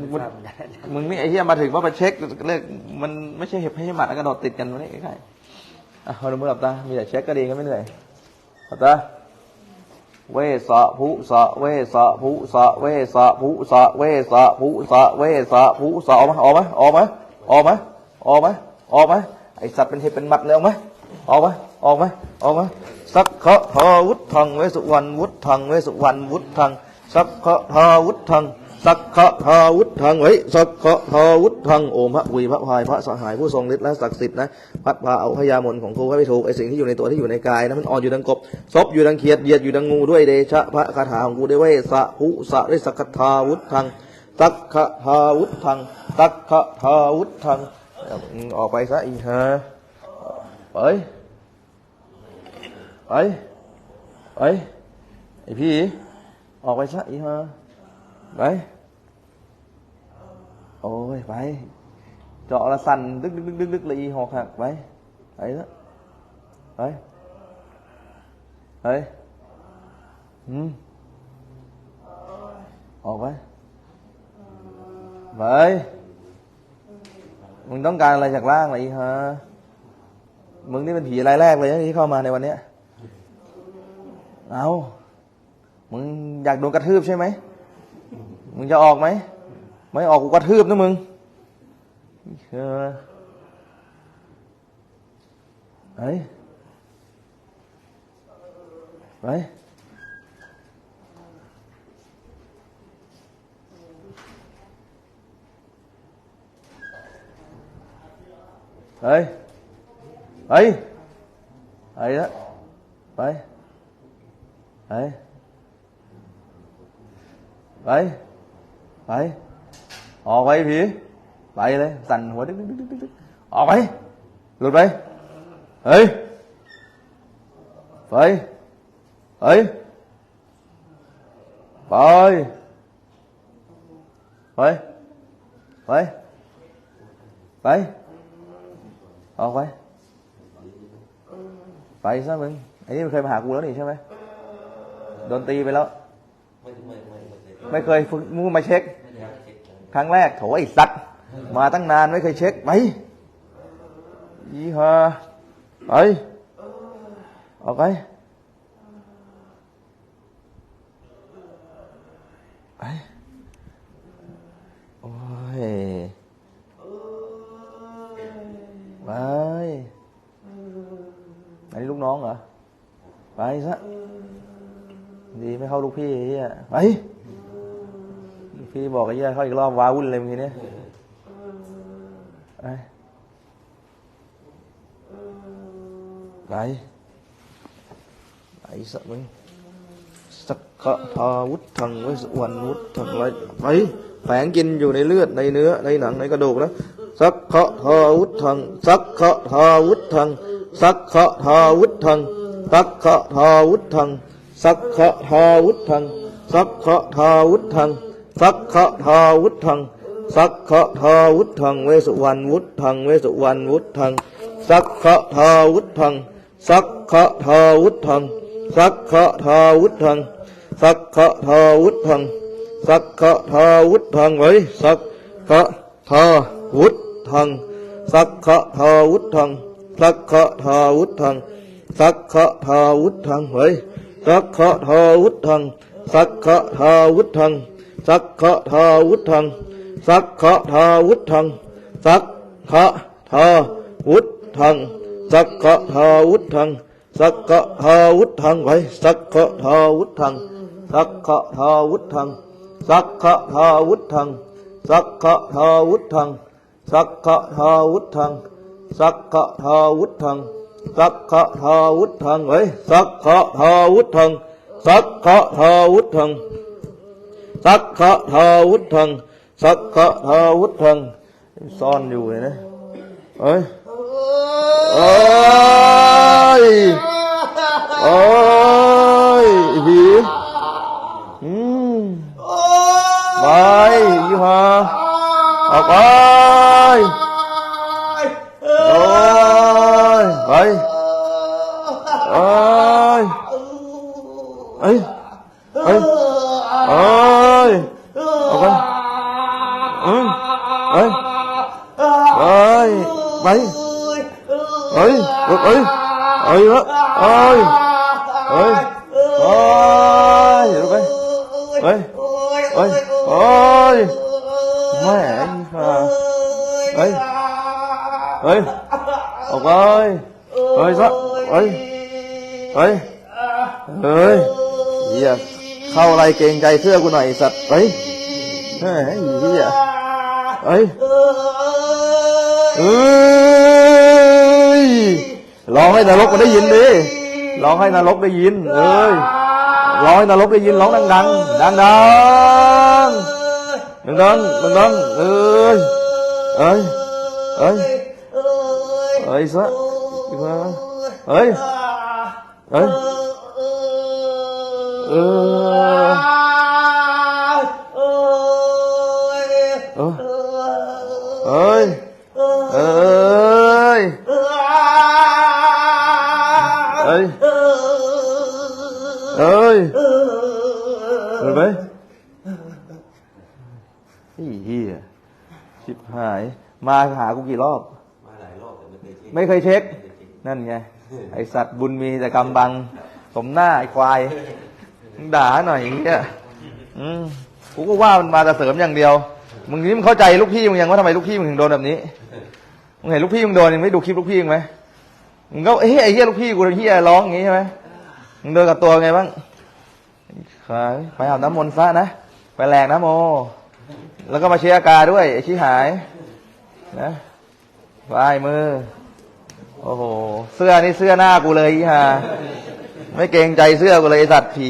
มึงมึงนี่ไอ้เหี้ยมาถึงว่าไปเช็คเลขมันไม่ใช่เห็บให้หมัดแล้วกระโดดติดกันมาได้ง่ายๆอะเอาดูมือหลับตา มีแต่เช็คก็ดีก็ไม่เหนื่อยหลับตาเวสะภุสะเวสะภุสะเวสะภุสะเวสะภุสะเวสะภุสะออกมาออกมาออกมาออกมาออกมาออกมาไอสัตว์เป็นเห็บเป็นหมัดเลยออกมาออกมาออกมาออกมาสักขะทาวุฒังเวสุวรรณวุฒังเวสุวรรณวุฒังสักขะทาวุฒัง สักขะทาวุฒังเฮ้ยสักขะทาวุฒังโอมพระวีพระพายพระสหายผู้ทรงฤทธิ์และศักดิ์สิทธิ์นะพัดพาเอาพยามนของกูให้ไปถูกไอสิ่งที่อยู่ในตัวที่อยู่ในกายนะมันอ่อนอยู่ดังกบซบอยู่ดังเขียดเหยียดอยู่ดังงูด้วยเดชะพระคาถาของกูได้เวสะภุสะได้สักขะทาวุฒังสักขะทาวุฒังสักขะทาวุฒังอามึงออกไปซะอีฮะไปไปไปไอพี่ออกไปซะอีฮะไป โอ้ยไปเจาะละสันดึกดึกดึกดึกดึกเลยหอกหักไปไปแล้วไปไปอืมออกไปไปมึงต้องการอะไรจากร่างอะไรฮะมึงนี่เป็นผีรายแรกเลยนะที่เข้ามาในวันเนี้ยเอามึงอยากโดนกระทืบใช่ไหม มึงจะออกไหม ไม่ออกกูกระทืบนะมึงเออไปไปไปไปไปล้วไปไปไปไป ออกไปผีไปเลย สั่นหัวดึกดึกดึกดึกดึกออกไปหลุดไปเฮ้ยไปเฮ้ยไปไปไปไปออกไปไปซะมึงไอ้นี่มันเคยมาหากูแล้วนี่ใช่ไหมโดนตีไปแล้ว ไม่เคยไม่เคยฝึกมึงมาเช็คไม่เช็ ครั้งแรกโถไอ้สัตว์มาตั้งนานไม่เคยเช็คไปยี่ห้าไปออกไปไปโอ้ยไปอันนี้ลูกน้องเหรอ ไปซะ ดีไม่เข้าลูกพี่ไอ้เฮียไป พี่บอกไอ้เหี้ยเขาอีกรอบว้าวุ่นเลยมึงทีเนี้ยไปไปไปสักมึงสักกะทาวุฒังไว้สุวรรณวุฒังไรไปแฝงกินอยู่ในเลือดในเนื้อในหนังในกระดูกนะสักขะทาวุฒังสักขะทาวุฒังสักขะทาวุฒังสักขะทาวุฒังสักขะทาวุฒังสักขะทาวุฒัง สักขะทาวุธัง สักขะทาวุธัง เวสุวรรณวุธัง เวสุวรรณวุธัง สักขะทาวุธัง สักขะทาวุธัง สักขะทาวุธัง สักขะทาวุธัง สักขะทาวุธังไว้สักขะทาวุธัง สักขะทาวุธัง สักขะทาวุธัง สักขะทาวุธังไว้สักขะทาวุธัง สักขะทาวุธัง สักขะทาวุธัง สักขะทาวุธัง สักขะทาวุธัง สักขะทาวุธัง สักขะทาวุธังไว้สักขะทาวุธัง สักขะทาวุธัง สักขะทาวุธัง สักขะทาวุธัง สักขะทาวุธัง สักขะทาวุธัง สักขะทาวุธังไว้สักขะทาวุธัง สักขะทาวุธัง สักขะทาวุธังสักขะทาวุธังซ่อนอยู่เลยนะเอ้ยเอ้ยเอ้ยไอ้ผีอืมไปยี่ห้าออกไปโอ้ยไปเอ้ยเอ้ยเอ้ยเอ้ยออกไป อืมเฮ้ยเฮ้ย ไปเฮ้ยเฮ้ยเฮ้ยเฮ้ยแล้วเฮ้ยเฮ้ยเฮ้ยเดี๋ยวไปเฮ้ยเฮ้ยเฮ้ยแม่ห่าเฮ้ยเฮ้ยออกไปเฮ้ยซะเฮ้ยเฮ้ยเฮ้ยเฮียเข้าอะไรเกรงใจเสื้อกูหน่อยไอ้สัตว์เฮ้ยเฮ้ยเฮียเฮ้ย เอ้ยร้องให้นรกมันได้ยินดิร้องให้นรกได้ยิน เอ้ยร้องให้นรกได้ยินร้องดังดังดังดังดังดังดังเอ้ยเอ้ยเอ้ยเอ้ยซะเอ้ยเอ้ยเออ ยเอ้ยเห็นไหมไอ้เหี้ยชิบหาย มาหากูกี่รอบ มาหลายรอบแต่ไม่เคยเช็คไม่เคยเช็ค นั่นไง ไอสัตว์บุญมีแต่กำบัง สมหน้าไอควาย ด่าหน่อยไอ้เงี้ยอืมกูก็ว่ามันมาแต่เสริมอย่างเดียว มึงนี่มึงเข้าใจลูกพี่มึงยังว่าทำไมลูกพี่มึงถึงโดนแบบนี้ มึงเห็นลูกพี่มึงโดนยังไม่ดูคลิปลูกพี่มึงไหม มึงก็เฮ้ยไอ้เฮียลูกพี่กูเฮียร้องอย่างงี้ใช่ไหมมึงเดินกับตัวไงบ้างไปอาบน้ำมนต์ซะนะไปแรงนะโม แล้วก็มาเชียร์อาการด้วยไอ้ชี้หายนะปลายมือ โอ้โห เสื้อนี่เสื้อหน้ากูเลยฮ่าไม่เกรงใจเสื้อกูเลยไอ้สัตว์ผี